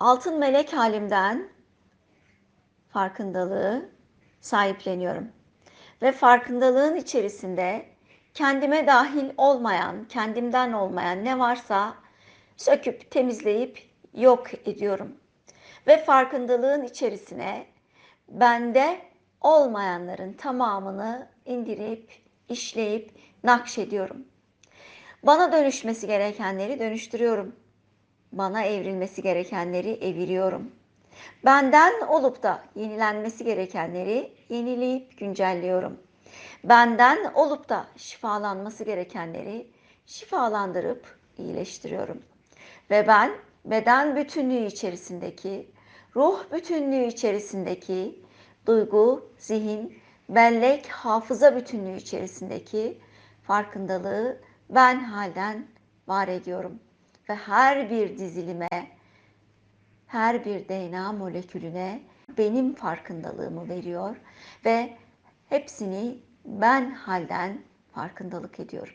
altın melek halimden farkındalığı sahipleniyorum. Ve farkındalığın içerisinde kendime dahil olmayan, kendimden olmayan ne varsa söküp temizleyip yok ediyorum. Ve farkındalığın içerisine bende olmayanların tamamını indirip, işleyip nakşediyorum. Bana dönüşmesi gerekenleri dönüştürüyorum. Bana evrilmesi gerekenleri eviriyorum. Benden olup da yenilenmesi gerekenleri yenileyip güncelliyorum. Benden olup da şifalanması gerekenleri şifalandırıp iyileştiriyorum. Ve ben beden bütünlüğü içerisindeki, ruh bütünlüğü içerisindeki, duygu, zihin, bellek, hafıza bütünlüğü içerisindeki farkındalığı ben halden var ediyorum. Ve her bir dizilime, her bir DNA molekülüne benim farkındalığımı veriyor ve hepsini ben halden farkındalık ediyorum.